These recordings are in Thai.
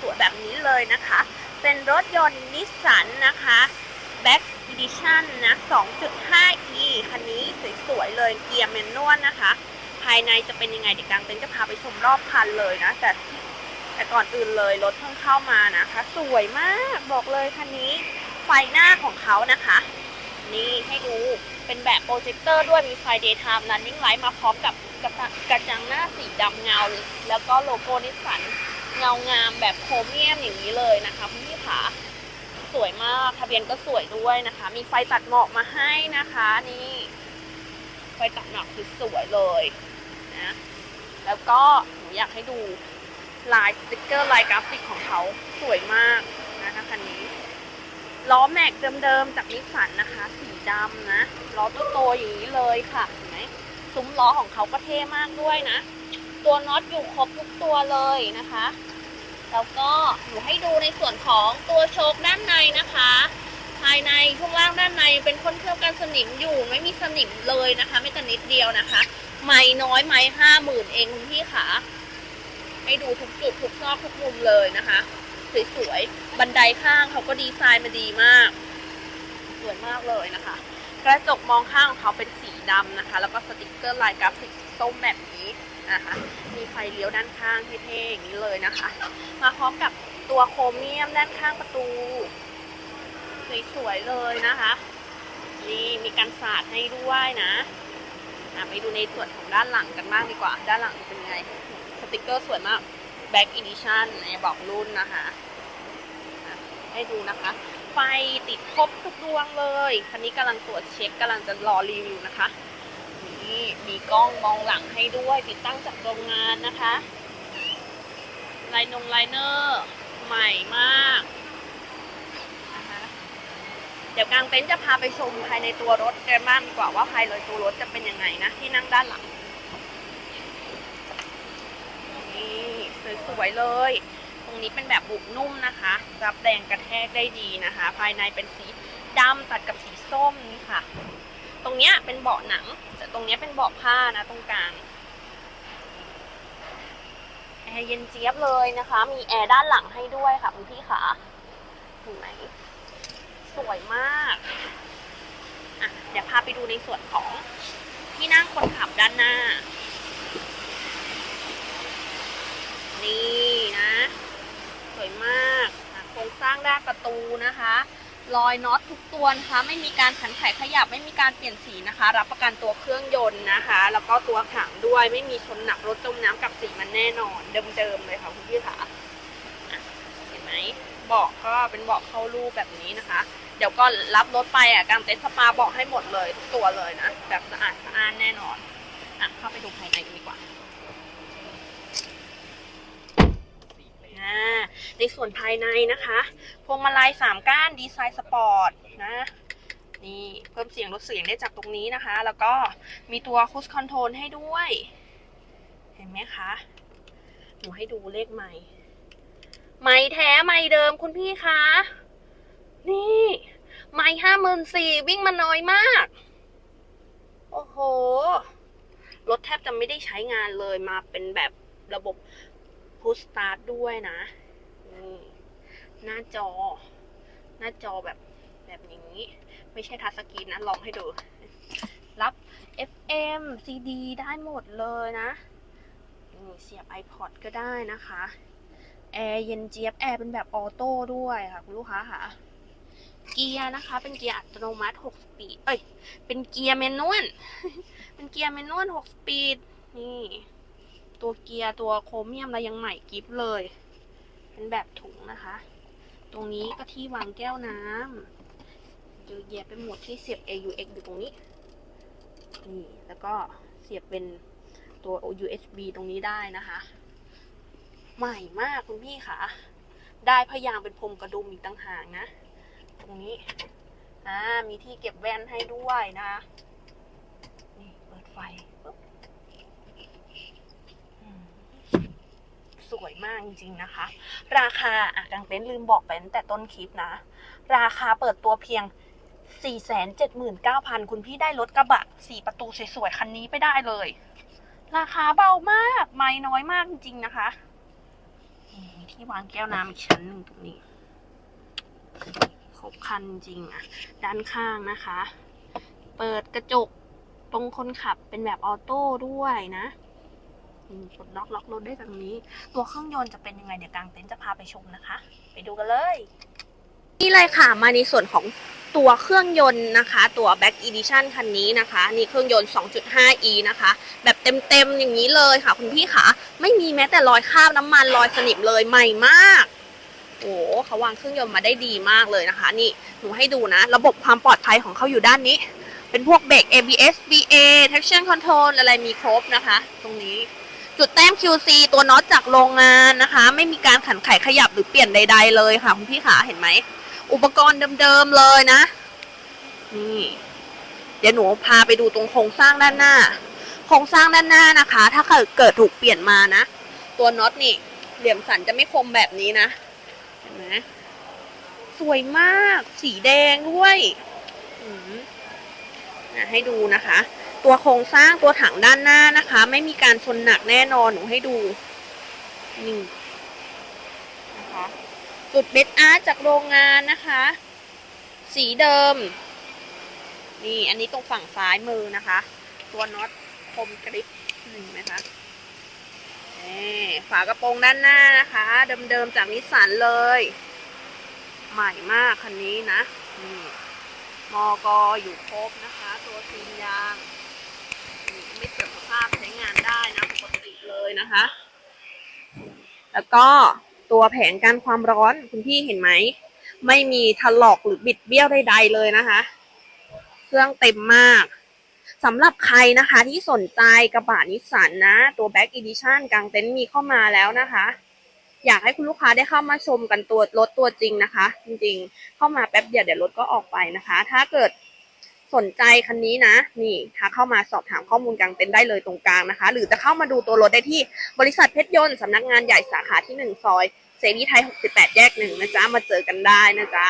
สวยแบบนี้เลยนะคะ เป็นรถยนต์นิสสันนะคะ Back Edition นะ 2.5e คันนี้สวยๆเลยเกียร์แมนนวลนะคะ ภายในจะเป็นยังไงเดี๋ยวกลางเต็นท์จะพาไปชมรอบคันเลยนะ แต่แต่ก่อนอื่นเลยรถเพิ่งเข้ามานะคะ สวยมากบอกเลยคันนี้ไฟหน้าของเขานะคะ นี่ให้ดูเป็นแบบโปรเจคเตอร์ด้วยมีไฟ daytime running light มาพร้อมกับกระจังหน้าสีดำเงา แล้วก็โลโก้นิสสัน เงางามแบบโครเมียมอย่างนี้เลยนะคะคุณพี่ขาสวยมากทะเบียนก็สวยด้วยนะคะ มีไฟตัดหมอกมาให้นะคะนี่ ไฟตัดหมอกคือสวยเลยนะแล้วก็หนูอยากให้ดูลายสติกเกอร์ลายกราฟิกของเขาสวยมากนะคะคันนี้ล้อแม็กเดิมๆจากนิสสันนะคะ สีดำนะล้อตัวโตอย่างนี้เลยค่ะเห็นไหมซุ้มล้อของเขาก็เท่มากด้วยนะ ตัวน็อตอยู่ครบทุกตัวเลยนะคะ แล้วก็หนูให้ดูในส่วนของตัวโชคด้านในนะคะ ภายในช่วงล่างด้านในเป็นคนเคลือบกันสนิมอยู่ไม่มีสนิมเลยนะคะ ไม่แต่นิดเดียวนะคะ ไม่น้อยไม่ห้าหมื่นเองคุณพี่ขาให้ดูทุกจุดทุกซอกทุกมุมเลยนะคะสวยๆบันไดข้างเขาก็ดีไซน์มาดีมากสวยมากเลยนะคะ กระจกมองข้างของเขาเป็นสีดำนะคะ แล้วก็สติกเกอร์ลายกราฟิกส้มแบบนี้ นะคะมีไฟเลี้ยวด้านข้างเท่ๆอย่างนี้เลยนะคะ มาพร้อมกับตัวโครเมียมด้านข้างประตูสวยๆเลยนะคะนี่มีการสาดให้ด้วยนะไปดูในส่วนของด้านหลังกันบ้างดีกว่า ด้านหลังเป็นไง สติกเกอร์สวยมาก Back Edition ในบอกรุ่นนะคะ ให้ดูนะคะ ไฟติดครบทุกดวงเลย คันนี้กำลังตรวจเช็คกำลังจะรอรีวิวนะคะ นี่มีกล้องมองหลังให้ด้วยติดตั้งจากโรงงานนะคะไลนงไลเนอร์ใหม่มากนะคะเดี๋ยวกลางเต็นท์จะพาไปชมภายในตัวรถกันบ้างดีกว่าว่าภายในตัวรถจะเป็นยังไงนะที่นั่งด้านหลัง นี่สวยๆเลย ตรงนี้เป็นแบบบุบนุ่มนะคะ รับแรงกระแทกได้ดีนะคะ ภายในเป็นสีดำตัดกับสีส้มนี่ค่ะ ตรงเนี้ยเป็นเบาะหนัง แต่ตรงเนี้ยเป็นเบาะผ้านะตรงกลางแอร์เย็นเจี๊ยบเลยนะคะ มีแอร์ด้านหลังให้ด้วยค่ะคุณพี่ขาเห็นไหมสวยมากอะเดี๋ยวพาไปดูในส่วนของที่นั่งคนขับด้านหน้า นี่นะ สวยมากโครงสร้างด้านประตูนะคะ รอยน็อตทุกตัวนะคะ ไม่มีการขันไขขยับไม่มีการเปลี่ยนสีนะคะ รับประกันตัวเครื่องยนต์นะคะ แล้วก็ตัวถังด้วยไม่มีชนหนักรถจมน้ำกับสีมันแน่นอน เดิมๆเลยค่ะคุณพี่ค่ะเห็นไหมเบาะก็เป็นเบาะเข้ารูปแบบนี้นะคะ เดี๋ยวก็รับรถไปอะกางเต็นท์สปาเบาะให้หมดเลยทุกตัวเลยนะแบบสะอาดสะอ้านแน่นอนอะเข้าไปดูภายในกันดีกว่า อ่า ในส่วนภายในนะคะพวงมาลัยสามก้านดีไซน์สปอร์ตนะนี่เพิ่มเสียงลดเสียงได้จากตรงนี้นะคะ แล้วก็มีตัวคูสคอนโทรลให้ด้วย เห็นไหมคะหนูให้ดูเลขไม้ไม้แท้ไม้เดิมคุณพี่คะนี่ไม้ห้าหมื่นสี่วิ่งมาน้อยมาก โอ้โหรถแทบจะไม่ได้ใช้งานเลยมาเป็นแบบระบบพุชสตาร์ทด้วยนะ นี่หน้าจอ หน้าจอแบบแบบอย่างนี้ ไม่ใช่ทัชสกรีนนะ ลองให้ดู รับ FM CD ได้หมดเลยนะนี่เสียบ iPod ก็ได้นะคะแอร์เย็นเจี๊ยบแอร์เป็นแบบออโต้ด้วยค่ะคุณลูกค้าค่ะ เกียร์นะคะ เป็นเกียร์อัตโนมัติ6สปีด เอ้ย เป็นเกียร์แมนนวล เป็นเกียร์แมนนวล6สปีด นี่ ตัวเกียร์ตัวโครเมียมเรยังใหม่กิฟเลย เป็นแบบถุงนะคะ ตรงนี้ก็ที่วางแก้วน้ำเยอะแยะไปหมดที่เสียบ AUX อยู่ตรงนี้ นี่ แล้วก็เสียบเป็นตัว USB ตรงนี้ได้นะคะ ใหม่มากคุณพี่ค่ะ ได้พยางเป็นพรมกระดุมอีกต่างหากนะ ตรงนี้ อ่า มีที่เก็บแว่นให้ด้วยนะนี่ เปิดไฟปุ๊บ อืม สวยมากจริงๆนะคะ ราคาอะกางเต็นท์ลืมบอกไปตั้งแต่ต้นคลิปนะ ราคาเปิดตัวเพียง 479,000 คุณพี่ได้รถกระบะ 4 ประตูสวยๆ คันนี้ไปได้เลย ราคาเบามาก ไม่น้อยมากจริงๆนะคะมีที่วางแก้วน้ำอีกชั้นหนึ่งตรงนี้ ครบคันจริงอะ ด้านข้างนะคะ เปิดกระจกตรงคนขับเป็นแบบออโต้ด้วยนะ อืมกดล็อกล็อกรถได้ตรงนี้ ตัวเครื่องยนต์จะเป็นยังไงเดี๋ยวกลางเต็นท์จะพาไปชมนะคะ ไปดูกันเลย นี่เลยค่ะมาในส่วนของตัวเครื่องยนต์นะคะ ตัว Back Edition คันนี้นะคะ นี่เครื่องยนต์ 2.5e นะคะ แบบเต็มๆอย่างนี้เลยค่ะ คุณพี่คะไม่มีแม้แต่รอยคราบน้ำมันรอยสนิมเลยใหม่มากโอ้เขาวางเครื่องยนต์มาได้ดีมากเลยนะคะ นี่หนูให้ดูนะ ระบบความปลอดภัยของเขาอยู่ด้านนี้ เป็นพวกเบรก ABS BA traction control อะไรมีครบนะคะ ตรงนี้ จุดแต้ม QC ตัวน็อตจากโรงงานนะคะ ไม่มีการขันไขขยับหรือเปลี่ยนใด ๆ เลยค่ะ คุณพี่ขาเห็นไหม อุปกรณ์เดิมๆเลยนะ นี่ เดี๋ยวหนูพาไปดูตรงโครงสร้างด้านหน้า โครงสร้างด้านหน้านะคะ ถ้าเกิดเกิดถูกเปลี่ยนมานะ ตัวน็อตนี่ เหลี่ยมสันจะไม่คมแบบนี้นะ เห็นไหมสวยมาก สีแดงด้วยอืมให้ดูนะคะ ตัวโครงสร้างตัวถังด้านหน้านะคะ ไม่มีการชนหนักแน่นอนหนูให้ดูนี่นะคะจุดเบสอาร์ตจากโรงงานนะคะ สีเดิม นี่อันนี้ตรงฝั่งซ้ายมือนะคะ ตัวน็อตคมกริบหนึ่งไหมคะนี่ฝากระโปรงด้านหน้านะคะ เดิมๆจากนิสสันเลย ใหม่มากคันนี้นะนี่มอกออยู่ครบนะคะ ตัวซีนยาง ไม่เสื่อมสภาพใช้งานได้นะปกติเลยนะคะ แล้วก็ตัวแผงกันความร้อนคุณพี่เห็นไหม ไม่มีถลอกหรือบิดเบี้ยวใดๆเลยนะคะ เครื่องเต็มมากสำหรับใครนะคะที่สนใจกระบะนิสสันนะ ตัว Back Edition กลางเต็นท์มีเข้ามาแล้วนะคะ อยากให้คุณลูกค้าได้เข้ามาชมกันตัวรถตัวจริงนะคะ จริงๆ เข้ามาแป๊บเดียวเดี๋ยวรถก็ออกไปนะคะ ถ้าเกิด สนใจคันนี้นะ นี่ถ้าเข้ามาสอบถามข้อมูลกลางเต็นท์ได้เลยตรงกลางนะคะ หรือจะเข้ามาดูตัวรถได้ที่บริษัทเพชรยนต์สำนักงานใหญ่สาขาที่ 1 ซอยเซรีไทย 68 แยกหนึ่งนะจ๊ะ มาเจอกันได้นะจ๊ะ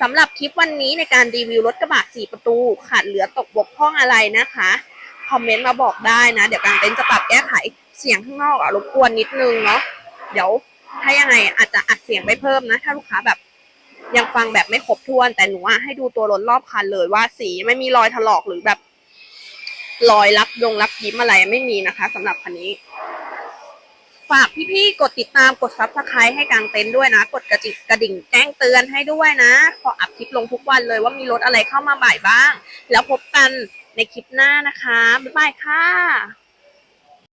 สำหรับคลิปวันนี้ในการรีวิวรถกระบะ 4 ประตู ขาดเหลือตกบกพร่องอะไรนะคะ คอมเมนต์มาบอกได้นะ เดี๋ยวกลางเต็นท์จะปรับแก้ไขเสียงข้างนอกอะรบกวนนิดนึงเนาะเดี๋ยวถ้ายังไงอาจจะอัดเสียงไปเพิ่มนะ ถ้าลูกค้าแบบ ยังฟังแบบไม่ครบถ้วน แต่หนูอะให้ดูตัวรถรอบคันเลยว่าสีไม่มีรอยถลอกหรือแบบรอยรักยงรักยิ้มอะไรไม่มีนะคะสำหรับคันนี้ ฝากพี่ๆกดติดตามกดซับสไครต์ให้กลางเต็นท์ด้วยนะ กดกระจิกกระดิ่งแจ้งเตือนให้ด้วยนะ ขออัพคลิปลงทุกวันเลยว่ามีรถอะไรเข้ามาบ่ายบ้าง แล้วพบกันในคลิปหน้านะคะ บ๊ายบายค่ะ